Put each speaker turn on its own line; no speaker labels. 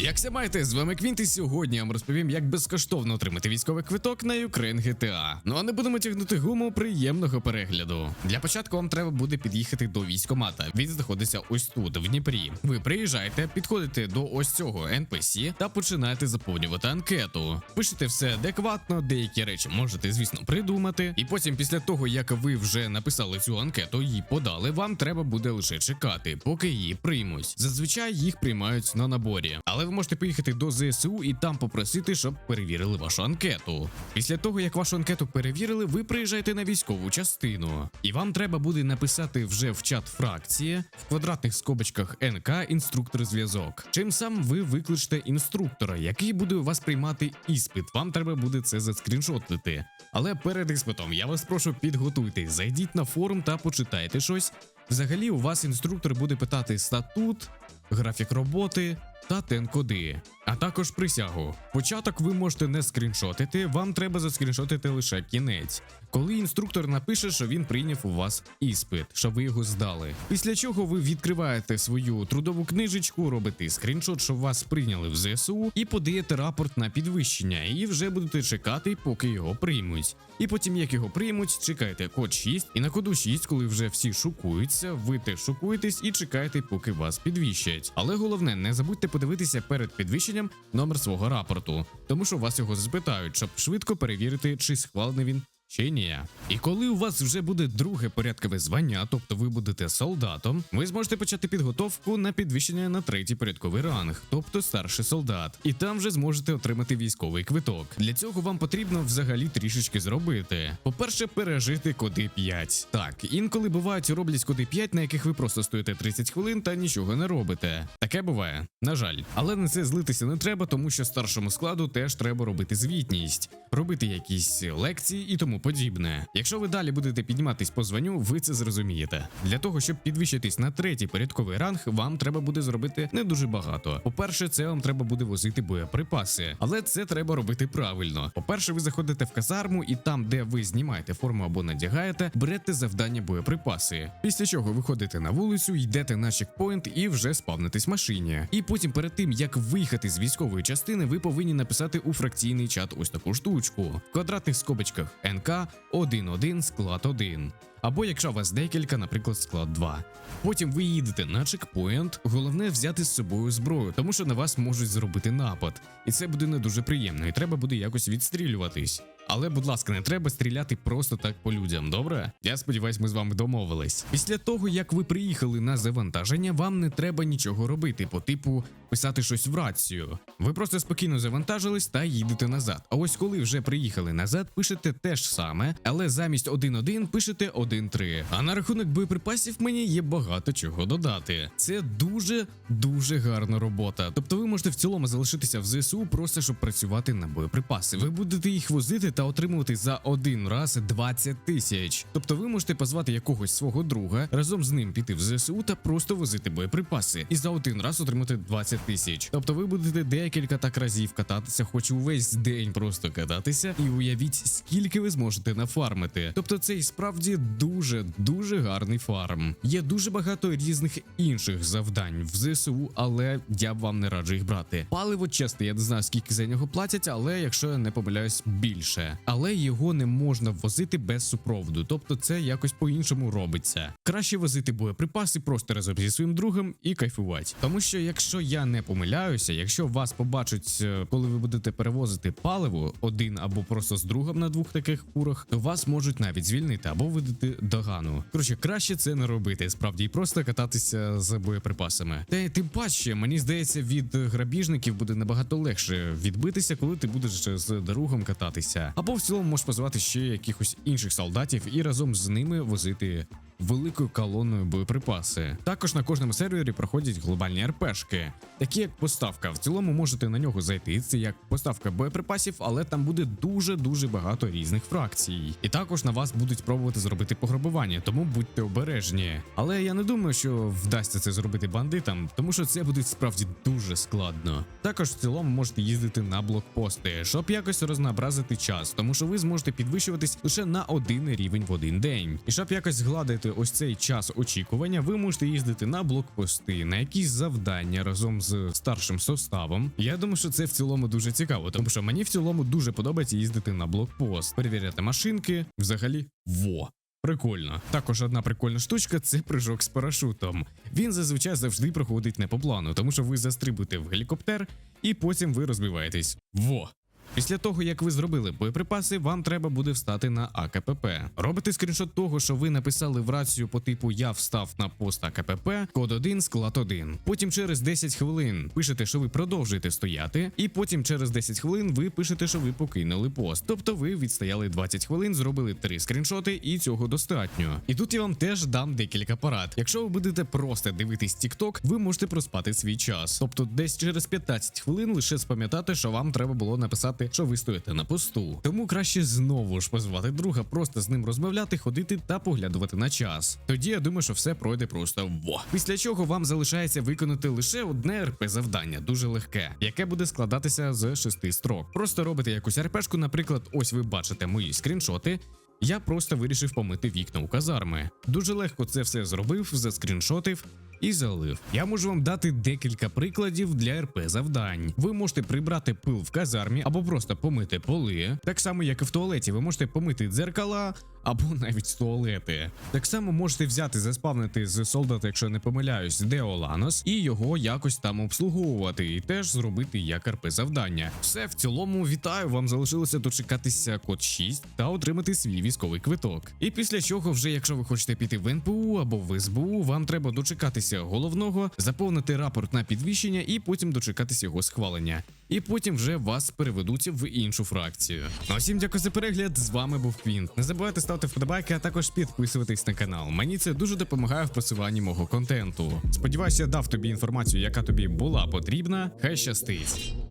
Як все маєте, з вами Квінт, і сьогодні я вам розповім, як безкоштовно отримати військовий квиток на Ukraine GTA. Ну а не будемо тягнути гуму приємного перегляду. Для початку вам треба буде під'їхати до військомата. Він знаходиться ось тут, в Дніпрі. Ви приїжджаєте, підходите до ось цього NPC та починаєте заповнювати анкету. Пишете все адекватно, деякі речі можете, звісно, придумати. І потім, після того, як ви вже написали цю анкету і подали, вам треба буде лише чекати, поки її приймуть. Зазвичай їх приймають на наборі, але ви можете поїхати до ЗСУ і там попросити, щоб перевірили вашу анкету. Після того, як вашу анкету перевірили, ви приїжджаєте на військову частину, і вам треба буде написати вже в чат фракції в квадратних скобочках НК інструктор зв'язок. Чим сам ви викличете інструктора, який буде у вас приймати іспит. Вам треба буде це заскріншотити. Але перед іспитом я вас прошу підготуйтесь, зайдіть на форум та почитайте щось. Взагалі, у вас інструктор буде питати статут, графік роботи та тен-коди, а також присягу. Початок ви можете не скріншотити, вам треба заскріншотити лише кінець. Коли інструктор напише, що він прийняв у вас іспит, що ви його здали. Після чого ви відкриваєте свою трудову книжечку, робите скріншот, що вас прийняли в ЗСУ, і подаєте рапорт на підвищення, і вже будете чекати, поки його приймуть. І потім, як його приймуть, чекайте код 6, і на коду 6, коли вже всі шукуються, ви теж шукуєтесь і чекаєте, поки вас підвищать. Але головне, не забудьте подивитися перед підвищенням номер свого рапорту, тому що вас його запитають, щоб швидко перевірити, чи схвалений він. Чи ні. І коли у вас вже буде друге порядкове звання, тобто ви будете солдатом, ви зможете почати підготовку на підвищення на третій порядковий ранг, тобто старший солдат, і там вже зможете отримати військовий квиток. Для цього вам потрібно взагалі трішечки зробити. По-перше, пережити коди 5. Так, інколи бувають роблять коди 5, на яких ви просто стоїте 30 хвилин та нічого не робите. Таке буває, на жаль. Але на це злитися не треба, тому що старшому складу теж треба робити звітність, робити якісь лекції і тому подібне. Якщо ви далі будете підніматись по званню, ви це зрозумієте. Для того, щоб підвищитись на третій порядковий ранг, вам треба буде зробити не дуже багато. По-перше, це вам треба буде возити боєприпаси, але це треба робити правильно. По-перше, ви заходите в казарму, і там, де ви знімаєте форму або надягаєте, берете завдання боєприпаси. Після чого виходите на вулицю, йдете на чекпоінт і вже спавнитесь машині. І потім, перед тим як виїхати з військової частини, ви повинні написати у фракційний чат ось таку штучку в квадратних скобочках НК 1.1 склад 1. Або якщо у вас декілька, наприклад, склад 2. Потім ви їдете на чекпоінт. Головне взяти з собою зброю, тому що на вас можуть зробити напад, і це буде не дуже приємно, і треба буде якось відстрілюватись. Але, будь ласка, не треба стріляти просто так по людям, добре? Я сподіваюсь, ми з вами домовились. Після того, як ви приїхали на завантаження, вам не треба нічого робити, по типу писати щось в рацію. Ви просто спокійно завантажились та їдете назад. А ось коли вже приїхали назад, пишете те ж саме, але замість 1.1 пишете 1.3. А на рахунок боєприпасів мені є багато чого додати. Це дуже дуже гарна робота. Тобто ви можете в цілому залишитися в ЗСУ просто щоб працювати на боєприпаси. Ви будете їх возити та отримувати за один раз 20 тисяч. Тобто ви можете позвати якогось свого друга, разом з ним піти в ЗСУ та просто возити боєприпаси. І за один раз отримати 20 тисяч. Тобто ви будете декілька так разів кататися, хоч увесь день просто кататися, і уявіть, скільки ви зможете нафармити. Тобто це і справді дуже дуже гарний фарм. Є дуже багато різних інших завдань в ЗСУ, але я б вам не раджу їх брати. Паливо чесно, я не знаю скільки за нього платять, але якщо я не помиляюсь, більше. Але його не можна возити без супроводу, тобто це якось по-іншому робиться. Краще возити боєприпаси просто разом зі своїм другом і кайфувати. Тому що якщо я не помиляюся, якщо вас побачать, е, коли ви будете перевозити паливо один або просто з другом на двох таких фурах, то вас можуть навіть звільнити або видати догану. Коротше, краще це не робити, справді і просто кататися з боєприпасами. Та тим паче, мені здається, від грабіжників буде набагато легше відбитися, коли ти будеш з другом кататися. Або в цілому можеш позвати ще якихось інших солдатів і разом з ними возити великою колоною боєприпаси. Також на кожному сервері проходять глобальні РПшки, такі як поставка. В цілому можете на нього зайти. Це як поставка боєприпасів, але там буде дуже дуже багато різних фракцій. І також на вас будуть пробувати зробити пограбування, тому будьте обережні. Але я не думаю, що вдасться це зробити бандитам, тому що це буде справді дуже складно. Також в цілому можете їздити на блокпости, щоб якось рознообразити час, тому що ви зможете підвищуватись лише на один рівень в один день. І щоб якось згладити ось цей час очікування, ви можете їздити на блокпости, на якісь завдання разом з старшим составом. Я думаю, що це в цілому дуже цікаво, тому що мені в цілому дуже подобається їздити на блокпост, перевіряти машинки, взагалі во. Прикольно. Також одна прикольна штучка це прыжок з парашутом. Він зазвичай завжди проходить не по плану, тому що ви застрибуєте в гелікоптер і потім ви розбиваєтесь. Во. Після того, як ви зробили боєприпаси, вам треба буде встати на АКПП. Робите скріншот того, що ви написали в рацію по типу Я встав на пост АКПП, код 1, склад 1. Потім через 10 хвилин пишете, що ви продовжуєте стояти, і потім через 10 хвилин ви пишете, що ви покинули пост. Тобто ви відстояли 20 хвилин, зробили 3 скріншоти, і цього достатньо. І тут я вам теж дам декілька порад. Якщо ви будете просто дивитись TikTok, ви можете проспати свій час. Тобто, десь через 15 хвилин лише спам'ятати, що вам треба було написати, що ви стоїте на посту. Тому краще знову ж позвати друга, просто з ним розмовляти, ходити та поглядувати на час. Тоді я думаю, що все пройде просто во. Після чого вам залишається виконати лише одне РП завдання, дуже легке, яке буде складатися з шести строк. Просто робите якусь РПшку, наприклад, ось ви бачите мої скріншоти. Я просто вирішив помити вікна у казарми. Дуже легко це все зробив, заскріншотив і залив. Я можу вам дати декілька прикладів для РП завдань. Ви можете прибрати пил в казармі або просто помити поли. Так само, як і в туалеті, ви можете помити дзеркала або навіть туалети. Так само можете взяти, заспавнити з солдата, якщо не помиляюсь, Деоланос, і його якось там обслуговувати, і теж зробити як РП завдання. Все в цілому вітаю. Вам залишилося дочекатися код 6 та отримати свій військовий квиток. І після чого, вже якщо ви хочете піти в НПУ або в СБУ, вам треба дочекатися головного, заповнити рапорт на підвищення і потім дочекатися його схвалення. І потім вже вас переведуть в іншу фракцію. Ну всім дякую за перегляд. З вами був Квінт. Не забувайте ставити вподобайки, а також підписуватись на канал. Мені це дуже допомагає в просуванні мого контенту. Сподіваюся, я дав тобі інформацію, яка тобі була потрібна. Хай щастить.